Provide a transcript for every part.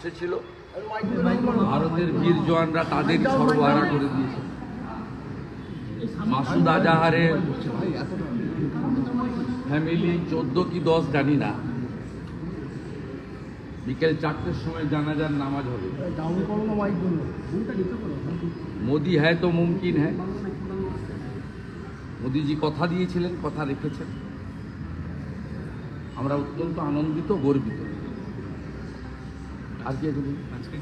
মঞ্চে ছিল ভারতের বীর জওয়ানরা তাদেরই সর্বহারা করে দিয়েছে। মাসুদ আজাহারের ফ্যামিলি চোদ্দ কি দশ জানি না। বিকেল চারটের সময় জানাজার নামাজ হবে। মোদি হ্যায় তো মুমকিন হ্যাঁ মোদিজি কথা দিয়েছিলেন, কথা রেখেছেন। আমরা অত্যন্ত আনন্দিত, গর্বিত। আর কি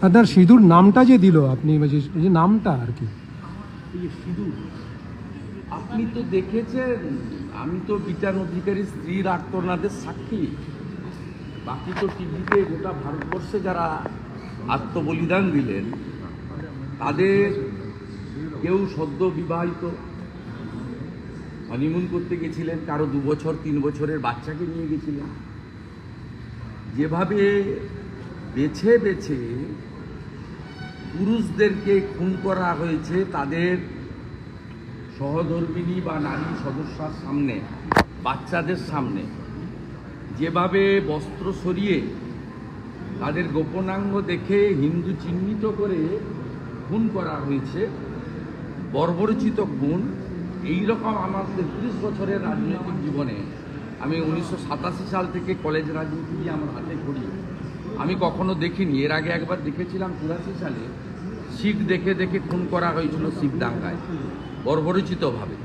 আপনার সিঁদুর নামটা যে দিল আপনি যে যে নামটা আর কি। সিঁদুর আপনি তো দেখেছেন আমি তো বিচার অধিকারী স্ত্রীর আত্মনাদের সাক্ষী। বাকি তো টিভিতে গোটা ভারতবর্ষে যারা আত্মবলিদান দিলেন তাদের কেউ সদ্য বিবাহিত। হানিমুন করতে গেছিলেন কারও দু বছর তিন বছরের বাচ্চাকে নিয়ে গেছিলেন। যেভাবে বেছে বেছে পুরুষদেরকে খুন করা হয়েছে তাদের সহধর্মিনী বা নারী সদস্যার সামনে, বাচ্চাদের সামনে। যেভাবে বস্ত্র সরিয়ে তাদের গোপনাঙ্গ দেখে হিন্দু চিহ্নিত করে খুন করা হয়েছে, বর্বরচিত খুন এইরকম আমার তেত্রিশ বছরের রাজনৈতিক জীবনে আমি উনিশশো সাতাশি সাল থেকে কলেজ রাজনীতি আমার হাতে করি আমি কখনো দেখিনি। এর আগে একবার দেখেছিলাম চুরাশি সালে। শিখ দেখে দেখে খুন করা হয়েছিল শিখ দাঙ্গায়, বর্বরচিতভাবে।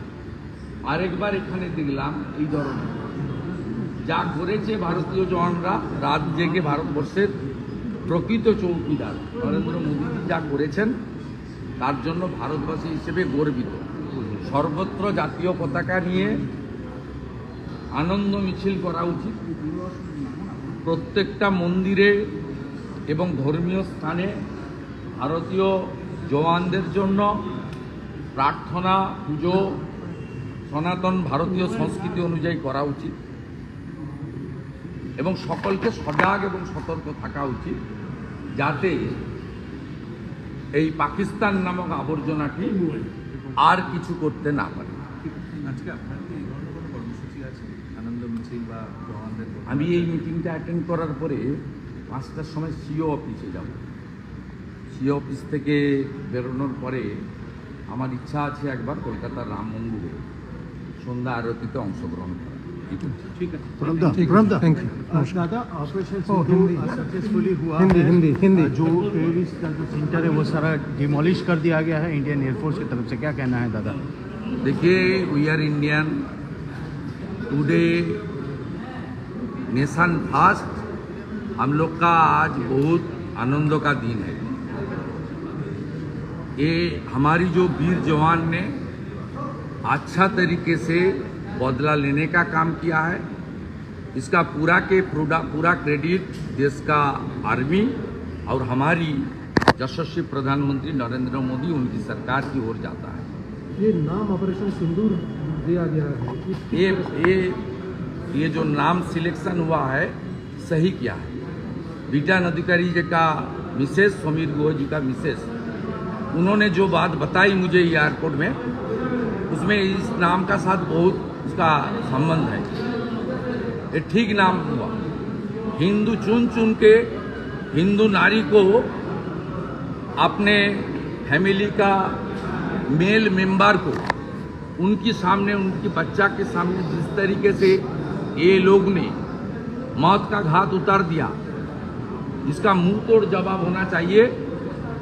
আরেকবার এখানে দেখলাম এই ধরনের। যা করেছে ভারতীয় জওয়ানরা, রাত জেগে ভারতবর্ষের প্রকৃত চৌকিদার নরেন্দ্র মোদীজি যা করেছেন, তার জন্য ভারতবাসী হিসেবে গর্বিত। সর্বত্র জাতীয় পতাকা নিয়ে আনন্দ মিছিল করা উচিত। প্রত্যেকটা মন্দিরে এবং ধর্মীয় স্থানে ভারতীয় জওয়ানদের জন্য প্রার্থনা, পুজো, সনাতন ভারতীয় সংস্কৃতি অনুযায়ী করা উচিত এবং সকলকে সজাগ এবং সতর্ক থাকা উচিত যাতে এই পাকিস্তান নামক আবর্জনাটি আর কিছু করতে না পারে। আজকে আপনার কি এই ধরনের কোনো কর্মসূচি আছে আনন্দ মিছিল বা জওয়ানদের বদলে? আমি এই মিটিংটা অ্যাটেন্ড করার পরে পাঁচটার সময় সিও অফিসে যাব সিও অফিস থেকে বেরোনোর পরে আমার ইচ্ছা আছে একবার কলকাতার রাম মন্দিরে সন্ধ্যা আরতিতে অংশগ্রহণ করা ঠিক আছে ঠিক আছে থ্যাংক ইউ दादा ऑपरेशन ओ, हिंदी। सक्सेसफुली हुआ हिंदी, है हिंदी, हिंदी। जो टेररिस्ट का जो सेंटर है वो सारा डिमोलिश कर दिया गया है इंडियन एयरफोर्स की तरफ से क्या कहना है दादा देखिए we are Indian today nation fast. हम लोग का आज बहुत आनंद का दिन है। ये हमारी जो वीर जवान ने अच्छा तरीके से बदला लेने का काम किया है। इसका पूरा के पूरा पूरा क्रेडिट देश का आर्मी और हमारी यशस्वी प्रधानमंत्री नरेंद्र मोदी उनकी सरकार की ओर जाता है। ये नाम ऑपरेशन सिंदूर दिया गया है। ये ये ये जो नाम सिलेक्शन हुआ है, सही किया है। बीटान अधिकारी जी का मिसेस, समीर गोह जी का मिसेस, उन्होंने जो बात बताई मुझे एयरपोर्ट में, उसमें इस नाम का साथ बहुत उसका संबंध है। ये ठीक नाम हुआ। हिंदू चुन चुन के हिंदू नारी को अपने फैमिली का मेल मेंबर को, उनके सामने, उनकी बच्चा के सामने जिस तरीके से ये लोग ने मौत का घात उतार दिया। इसका मुँह तोड़ जवाब होना चाहिए,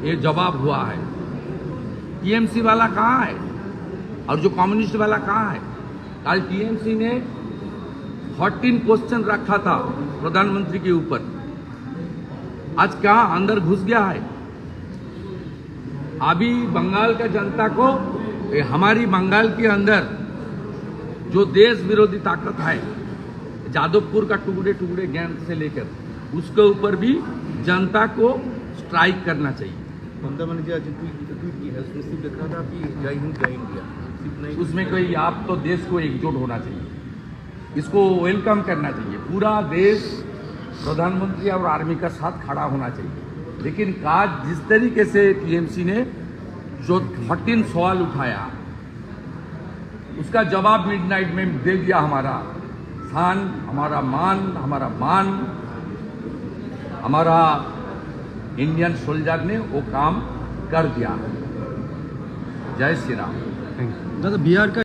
ये जवाब हुआ है। टीएमसी वाला कहाँ है? और जो कम्युनिस्ट वाला कहाँ है? कल टीएमसी ने 14 क्वेश्चन रखा था प्रधानमंत्री के ऊपर। आज कहाँ? अंदर घुस गया है। अभी बंगाल का जनता को हमारी बंगाल के अंदर जो देश विरोधी ताकत है जादवपुर का टुकड़े टुकड़े गैंग से लेकर उसके ऊपर भी जनता को स्ट्राइक करना चाहिए। ममता बनर्जी आज ट्वीट ट्वीट की है उसमें सिर्फ़ लिख था कि जय हिंद जय इंडिया। उसमें कोई आप तो देश को एकजुट होना चाहिए। इसको वेलकम करना चाहिए। पूरा देश प्रधानमंत्री और आर्मी का साथ खड़ा होना चाहिए। लेकिन आज जिस तरीके से टीएमसी ने जो थर्टीन सवाल उठाया उसका जवाब मिडनाइट में दे दिया हमारा। स्थान, हमारा मान हमारा मान, हमारा इंडियन सोल्जर ने वो काम कर दिया। जय श्री राम। दादा, बिहार का